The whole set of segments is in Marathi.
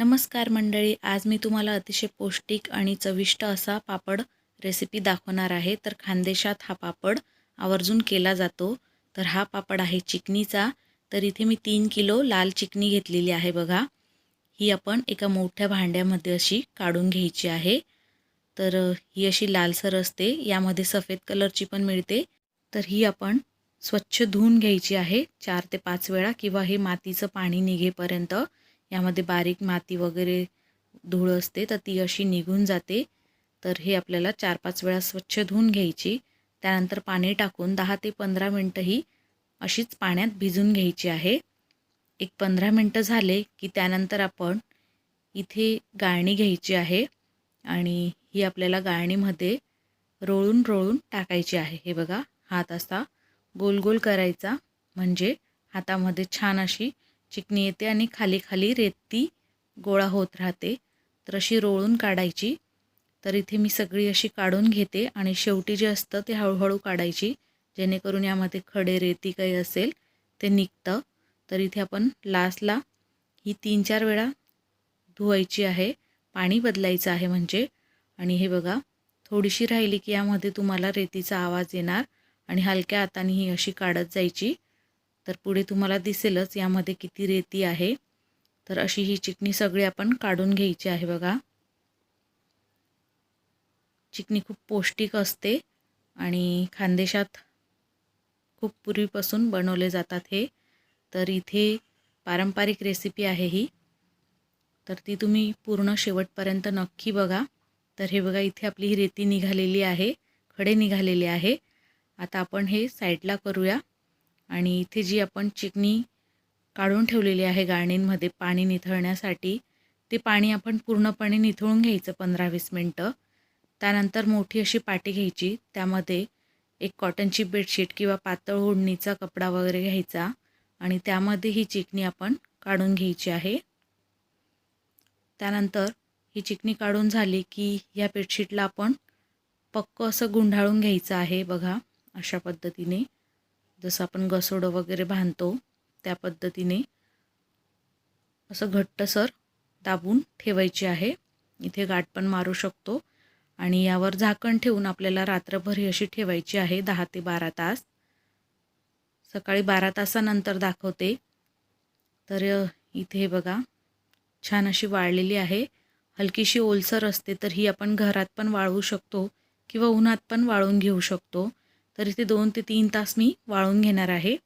नमस्कार मंडळी आज मी तुम्हाला अतिशय पौष्टिक आणि चविष्ट असा पापड रेसिपी दाखवणार आहे. तर खानदेशात हा पापड आवर्जून केला जातो. तर हा पापड आहे चिकनीचा. तर इथे मी तीन किलो लाल चिकनी घेतलेली आहे बघा. ही आपण एका मोठ्या भांड्यामध्ये अशी काढून घ्यायची आहे. तर ही अशी लालसर असते. यामध्ये सफेद कलरची पण मिळते. तर ही आपण स्वच्छ धुवून घ्यायची आहे चार ते पाच वेळा किंवा हे मातीचं पाणी निघेपर्यंत. यामध्ये बारीक माती वगैरे धूळ असते तर ती अशी निघून जाते. तर हे आपल्याला चार पाच वेळा स्वच्छ धुवून घ्यायची. त्यानंतर पाणी टाकून दहा ते पंधरा मिनटं ही अशीच पाण्यात भिजून घ्यायची आहे. एक पंधरा मिनटं झाले की त्यानंतर आपण इथे गाळणी घ्यायची आहे आणि ही आपल्याला गाळणीमध्ये रोळून रोळून टाकायची आहे. हे बघा हात असा गोल गोल करायचा. म्हणजे हातामध्ये छान अशी चिकनी येते आणि खाली खाली रेती गोळा होत राहते. तर अशी रोळून काढायची. तर इथे मी सगळी अशी काढून घेते आणि शेवटी जे असतं ते हळूहळू काढायची. जेणेकरून यामध्ये खडे रेती काही असेल ते निघतं. तर इथे आपण लास्टला ही तीन चार वेळा धुवायची आहे. पाणी बदलायचं आहे म्हणजे. आणि हे बघा थोडीशी राहिली की यामध्ये तुम्हाला रेतीचा आवाज येणार आणि हलक्या हाताने ही अशी काढत जायची. तर पुढे तुम्हाला दिसेलच यामध्ये किती रेती आहे. तर अशी ही चिकणी सगळी आपण काढून घ्यायची आहे बघा. चिकणी खूप पौष्टिक असते आणि खानदेशात खूप पूर्वीपासून बनवले जातात हे. तर इथे पारंपरिक रेसिपी आहे ही. तर ती तुम्ही पूर्ण शेवटपर्यंत नक्की बघा. तर हे बघा इथे आपली ही रेती निघालेली आहे. खडे निघालेले आहे. आता आपण हे साईडला करूया. आणि इथे जी आपण चिकनी काढून ठेवलेली आहे गाळणींमध्ये पाणी निथळण्यासाठी ते पाणी आपण पूर्णपणे निथळून घ्यायचं पंधरा वीस मिनटं. त्यानंतर मोठी अशी पाटी घ्यायची. त्यामध्ये एक कॉटनची बेडशीट किंवा पातळ ओढणीचा कपडा वगैरे घ्यायचा आणि त्यामध्ये ही चिकनी आपण काढून घ्यायची आहे. त्यानंतर ही चिकनी काढून झाली की ह्या बेडशीटला आपण पक्क असं गुंढाळून घ्यायचं आहे बघा अशा पद्धतीने. जसं आपण घसोडं वगैरे बांधतो त्या पद्धतीने असं घट्टसर दाबून ठेवायची आहे. इथे गाठ पण मारू शकतो आणि यावर झाकण ठेवून आपल्याला रात्रभर ही अशी ठेवायची आहे दहा ते बारा तास. सकाळी बारा तासानंतर दाखवते. तर इथे बघा छान अशी वाळलेली आहे. हलकीशी ओलसर असते तर ही आपण घरात पण वाळवू शकतो किंवा उन्हात पण वाळून घेऊ शकतो. तर इथे दोन ते तीन तास मी वाळून घेणार आहे.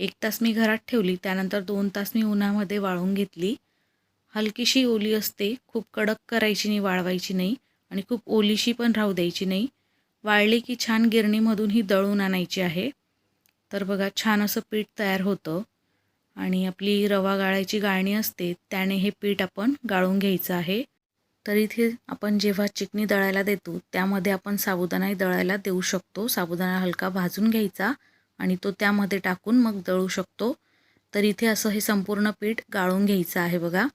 एक तास मी घरात ठेवली त्यानंतर दोन तास मी उन्हामध्ये वाळून घेतली. हलकीशी ओली असते खूप कडक करायची नाही वाळवायची नाही आणि खूप ओलीशी पण राहू द्यायची नाही. वाळली की छान गिरणीमधून ही दळून आणायची आहे. तर बघा छान असं पीठ तयार होतं आणि आपली रवा गाळायची गाळणी असते त्याने हे पीठ आपण गाळून घ्यायचं आहे. तर इथे आपण जेव्हा चिकनी दळायला देतो त्यामध्ये आपण साबुदाणाही दळायला देऊ शकतो. साबुदाणा हलका भाजून घ्यायचा आणि तो त्यामध्ये टाकून मग दळू शकतो. तर इथे असं हे संपूर्ण पीठ गाळून घ्यायचं आहे बघा.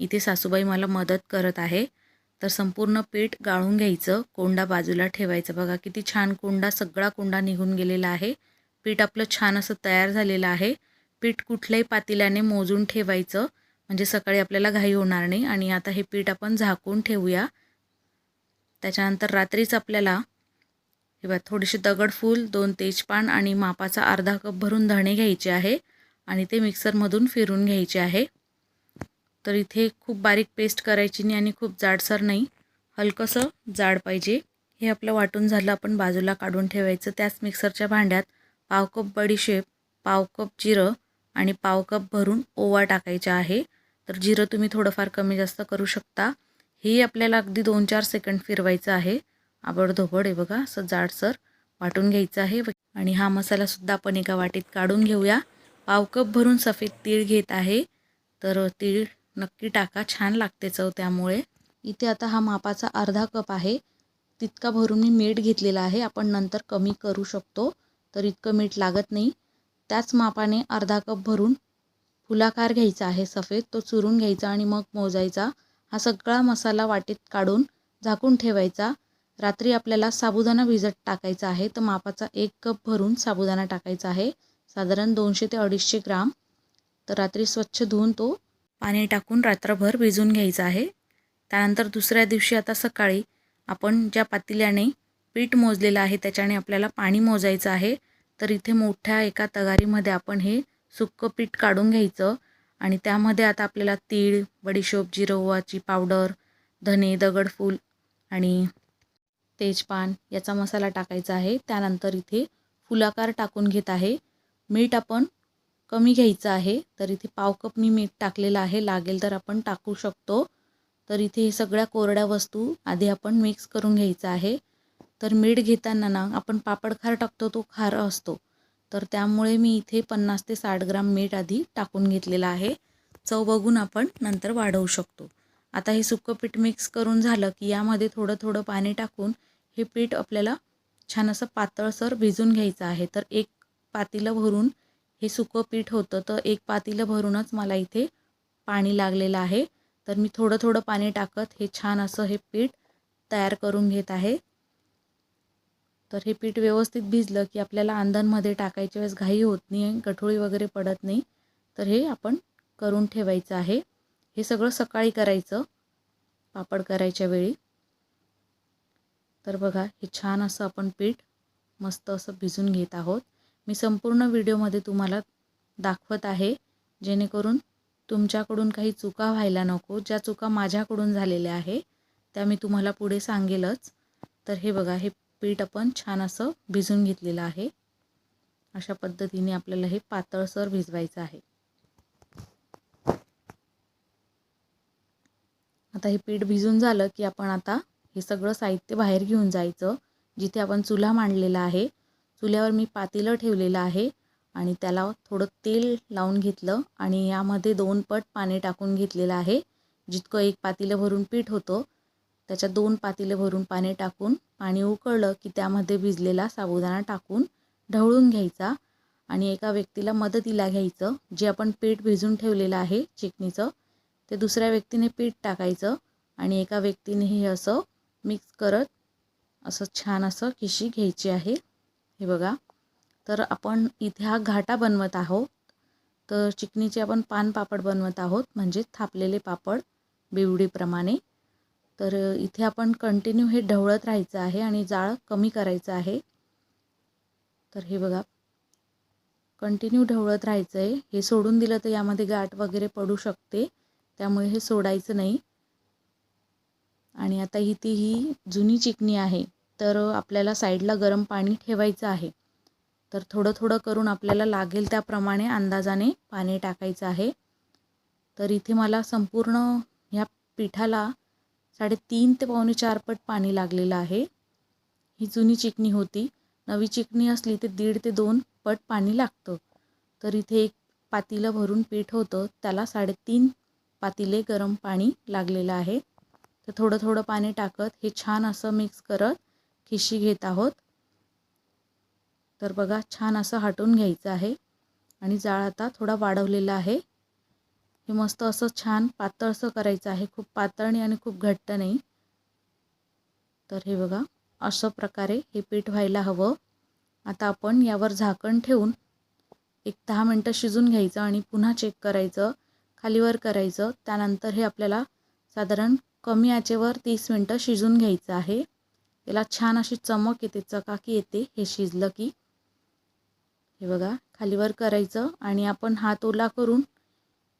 इथे सासूबाई मला मदत करत आहे. तर संपूर्ण पीठ गाळून घ्यायचं. कोंडा बाजूला ठेवायचं. बघा किती छान कोंडा सगळा कोंडा निघून गेलेला आहे. पीठ आपलं छान असं तयार झालेलं आहे. पीठ कुठल्याही पातेल्याने मोजून ठेवायचं. म्हणजे सकाळी आपल्याला घाई होणार नाही आणि आता हे पीठ आपण झाकून ठेवूया. त्याच्यानंतर रात्रीच आपल्याला हे बघा थोडीशी दगडफूल दोन तेजपान आणि मापाचा अर्धा कप भरून धणे घ्यायचे आहे आणि ते मिक्सरमधून फिरून घ्यायचे आहे. तर इथे खूप बारीक पेस्ट करायची नाही आणि खूप जाडसर नाही. हलकंसं जाड पाहिजे. हे आपलं वाटून झालं आपण बाजूला काढून ठेवायचं. त्याच मिक्सरच्या भांड्यात पाव कप बडीशेप पाव कप जिरं आणि पाव कप भरून ओवा टाकायचा आहे. तर जिरं तुम्ही थोडंफार कमी जास्त करू शकता. हे आपल्याला अगदी दोन चार सेकंड फिरवायचं आहे. आबडधोबड आहे बघा असं जाडसर वाटून घ्यायचं आहे. आणि हा मसालासुद्धा आपण एका वाटीत काढून घेऊया. पाव कप भरून सफेद तीळ घेत आहे. तर तीळ नक्की टाका छान लागते चव त्यामुळे. इथे आता हा मापाचा अर्धा कप आहे. तितका भरून मी मीठ घेतलेला आहे. आपण नंतर कमी करू शकतो. तर इतकं मीठ लागत नाही. त्याच मापाने अर्धा कप भरून फुलाकार घ्यायचा आहे सफेद तो चुरून घ्यायचा आणि मग मोजायचा. हा सगळा मसाला वाटीत काढून झाकून ठेवायचा. रात्री आपल्याला साबुदाणा भिजत टाकायचा आहे. तर मापाचा एक कप भरून साबुदाणा टाकायचा आहे. साधारण दोनशे ते अडीचशे ग्राम. तर रात्री स्वच्छ धुवून तो पाणी टाकून रात्रभर भिजून घ्यायचा आहे. त्यानंतर दुसऱ्या दिवशी आता सकाळी आपण ज्या पातेल्याने पीठ मोजलेलं आहे त्याच्याने आपल्याला पाणी मोजायचं आहे. तर इथे मोठ्या एका तगारीमध्ये आपण हे सुक्कं पीठ काढून घ्यायचं आणि त्यामध्ये आता आपल्याला तीळ बडीशोप जिरवाची पावडर धने दगडफूल आणि तेजपान याचा मसाला टाकायचा आहे. त्यानंतर इथे फुलाकार टाकून घेत आहे. मीठ आपण कमी घ्यायचं आहे. तर इथे पाव कप मी मीठ टाकलेलं आहे. लागेल तर आपण टाकू शकतो. तर इथे हे सगळ्या कोरड्या वस्तू आधी आपण मिक्स करून घ्यायचं आहे. तर मीठ घेताना ना आपण पापड खार टाकतो तो खार असतो. तर त्यामुळे मी इथे पन्नास ते साठ ग्राम मीठ आधी टाकून घेतलेलं आहे. चव बघून आपण नंतर वाढवू शकतो. आता हे सुकं पीठ मिक्स करून झालं की यामध्ये थोडं थोडं पाणी टाकून हे पीठ आपल्याला छान असं पातळसर भिजून घ्यायचं आहे. तर एक पातीलं भरून हे सुकं पीठ होतं तर एक पातीलं भरूनच मला इथे पाणी लागलेलं आहे. तर मी थोडं थोडं पाणी टाकत हे छान असं हे पीठ तयार करून घेत आहे. तर हे पीठ व्यवस्थित भिजलं की आपल्याला अंधांमध्ये टाकायच्या वेळेस घाई होत नाही गठोळी वगैरे पडत नाही. तर हे आपण करून ठेवायचं आहे. हे सगळं सकाळी करायचं. पापड करायच्या वेळी. तर बघा हे छान असं आपण पीठ मस्त असं भिजून घेत आहोत. मी संपूर्ण व्हिडिओमध्ये तुम्हाला दाखवत आहे जेणेकरून तुमच्याकडून काही चुका व्हायला नको. ज्या चुका माझ्याकडून झालेल्या आहे त्या मी तुम्हाला पुढे सांगेलच. तर हे बघा हे पीठ आपण छान असं भिजून घेतलेलं आहे. अशा पद्धतीने आपल्याला हे पातळसर भिजवायचं आहे. आता हे पीठ भिजून झालं की आपण आता हे सगळं साहित्य बाहेर घेऊन जायचं. जिथे आपण चुला मांडलेला आहे. चुल्यावर मी पातेलं ठेवलेलं आहे आणि त्याला थोडं तेल लावून घेतलं आणि यामध्ये दोन पट पाणी टाकून घेतलेलं आहे. जितकं एक पातेलं भरून पीठ होतं त्याच्यात दोन पातेले भरून पाणी टाकून पाणी उकळलं की त्यामध्ये भिजलेला साबुदाणा टाकून ढवळून घ्यायचा आणि एका व्यक्तीला मदतीला घ्यायचं. जे आपण पीठ भिजून ठेवलेलं आहे चिकणीचं ते दुसऱ्या व्यक्तीने पीठ टाकायचं आणि एका व्यक्तीने हे असं मिक्स करत असं छान असं खिशी घ्यायची आहे. हे बघा. तर आपण इथे हा घाटा बनवत आहोत. तर चिकणीचे आपण पान पापड बनवत आहोत म्हणजे थापलेले पापड बिवडीप्रमाणे. तर इथे आपण कंटिन्यू हे ढवळत राहायचं आहे आणि जाळ कमी करायचं आहे. तर हे बघा. कंटिन्यू ढवळत राहायचं आहे हे सोडून दिलं तर यामध्ये गाठ वगैरे पडू शकते. त्यामुळे हे सोडायचं नाही. आणि आता ही ती ही जुनी चिकणी आहे. तर आपल्याला साईडला गरम पाणी ठेवायचं आहे. तर थोडं थोडं करून आपल्याला लागेल त्याप्रमाणे अंदाजाने पाणी टाकायचं आहे. तर इथे मला संपूर्ण ह्या पिठाला साडेतीन ते पावणे चार पट पाणी लागलेलं आहे. ही जुनी चिकणी होती. नवी चिकणी असली तर दीड ते दोन पट पाणी लागतं. तर इथे एक पातीलं भरून पीठ होतं. त्याला साडेतीन पातिले गरम पाणी लागलेलं आहे. तर थोडं थोडं पाणी टाकत हे छान असं मिक्स करत खिशी घेत आहोत. तर बघा छान असं हटून घ्यायचं आहे. आणि जाळ आता थोडा वाढवलेला आहे. हे मस्त असं छान पातळसं करायचं आहे. खूप पातळ नाही आणि खूप घट्ट नाही. तर हे बघा अशा प्रकारे हे पीठ व्हायला हवं. आता आपण यावर झाकण ठेवून एक दहा मिनटं शिजून घ्यायचं आणि पुन्हा चेक करायचं खालीवर करायचं. त्यानंतर हे आपल्याला साधारण कमी आचेवर तीस मिनटं शिजून घ्यायचं आहे. याला छान अशी चमक येते चकाकी येते हे शिजलं की. हे बघा खालीवर करायचं आणि आपण हात ओला करून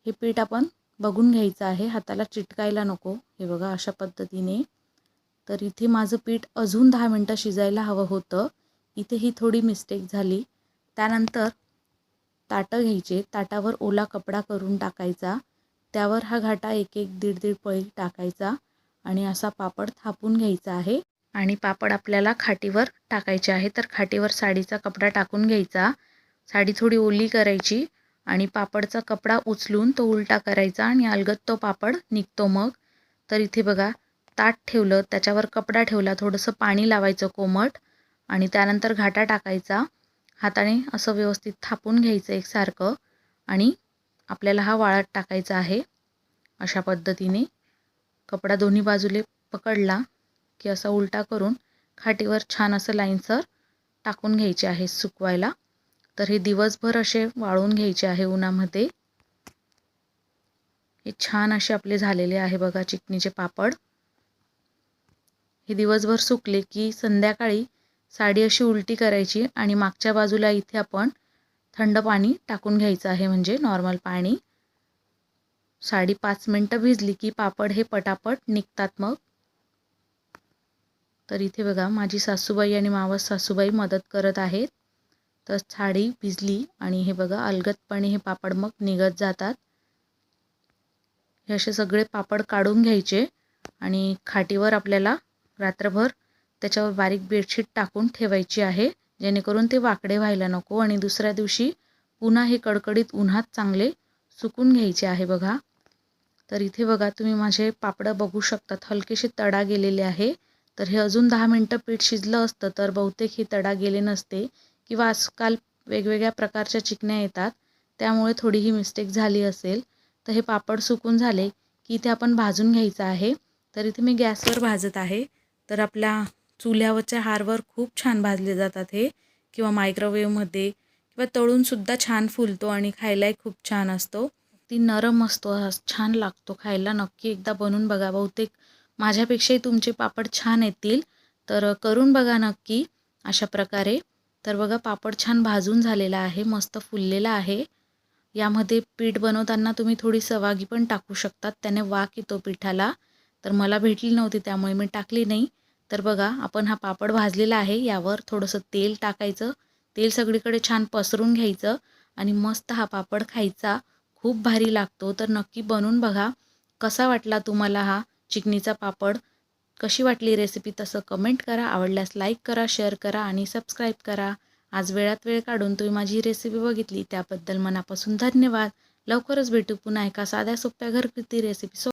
हे पीठ आपण बघून घ्यायचं आहे. हाताला चिटकायला नको. हे बघा अशा पद्धतीने. तर इथे माझं पीठ अजून दहा मिनटं शिजायला हवं होतं. इथे ही थोडी मिस्टेक झाली. त्यानंतर ताटं घ्यायचे. ताटावर ओला कपडा करून टाकायचा. त्यावर हा घाटा एक एक दीड दीड पळी टाकायचा आणि असा पापड थापून घ्यायचा आहे. आणि पापड आपल्याला खाटीवर टाकायचे आहे. तर खाटीवर साडीचा कपडा टाकून घ्यायचा. साडी थोडी ओली करायची. आणि पापडचा कपडा उचलून तो उलटा करायचा आणि अलगत तो पापड निघतो मग. तर इथे बघा ताट ठेवलं त्याच्यावर कपडा ठेवला थोडंसं पाणी लावायचं कोमट आणि त्यानंतर घाटा टाकायचा. हाताने असं व्यवस्थित थापून घ्यायचं एकसारखं आणि आपल्याला हा वाळत टाकायचा आहे अशा पद्धतीने. कपडा दोन्ही बाजूले पकडला की असा उलटा करून खाटीवर छान असं लाईनसर टाकून घ्यायचे आहे सुकवायला. तर हे दिवसभर असे वाळून घ्यायचे आहे उन्हामध्ये. हे छान असे आपले झालेले आहे बघा चिकणीचे पापड. हे दिवसभर सुकले की संध्याकाळी साडी अशी उलटी करायची आणि मागच्या बाजूला इथे आपण थंड पाणी टाकून घ्यायचं आहे म्हणजे नॉर्मल पाणी. साडी पाच मिनटं भिजली की पापड हे पटापट निघतात मग. तर इथे बघा माझी सासूबाई आणि मावस सासूबाई मदत करत आहेत. तर साडी भिजली आणि हे बघा अलगदपणे हे पापड मग निघत जातात. हे असे सगळे पापड काढून घ्यायचे आणि खाटीवर आपल्याला रात्रभर त्याच्यावर बारीक बेडशीट टाकून ठेवायची आहे जेणेकरून ते वाकडे व्हायला नको आणि दुसऱ्या दिवशी पुन्हा हे कडकडीत उन्हात चांगले सुकून घ्यायचे आहे बघा. तर इथे बघा तुम्ही माझे पापडं बघू शकतात. हलकेसे तडा गेलेले आहे. तर हे अजून दहा मिनटं पीठ शिजलं असतं तर बहुतेक हे तडा गेले नसते. किंवा आजकाल वेगवेगळ्या प्रकारच्या चिकण्या येतात त्यामुळे थोडी ही मिस्टेक झाली असेल तर हे पापड सुकून झाले की इथे आपण भाजून घ्यायचं आहे. तर इथे मी गॅसवर भाजत आहे. तर आपल्या चुल्यावरच्या हारवर खूप छान भाजले जातात हे किंवा मायक्रोवेव्हमध्ये किंवा तळूनसुद्धा छान फुलतो आणि खायलाही खूप छान असतो. ती नरम असतो छान लागतो खायला. नक्की एकदा बनवून बघा. बहुतेक माझ्यापेक्षाही तुमचे पापड छान येतील. तर करून बघा नक्की अशा प्रकारे. तर बघा पापड छान भाजून झालेला आहे मस्त फुललेला आहे. यामध्ये पीठ बनवताना तुम्ही थोडी सवागी पण टाकू शकतात त्याने वाक येतो पिठाला. तर मला भेटली नव्हती त्यामुळे मी टाकली नाही. तर बघा आपण हा पापड भाजलेला आहे यावर थोडंसं तेल टाकायचं. तेल सगळीकडे छान पसरून घ्यायचं आणि मस्त हा पापड खायचा. खूप भारी लागतो तर नक्की बनवून बघा. कसा वाटला तुम्हाला हा चिकनीचा पापड? कशी वाटली रेसिपी तसं कमेंट करा. आवडल्यास लाईक करा शेअर करा आणि सबस्क्राईब करा. आज वेळात वेळ काढून तुम्ही माझी रेसिपी बघितली. त्याबद्दल मनापासून धन्यवाद. लवकरच भेटू पुन्हा एका साध्या सोप्या घरगुती रेसिपी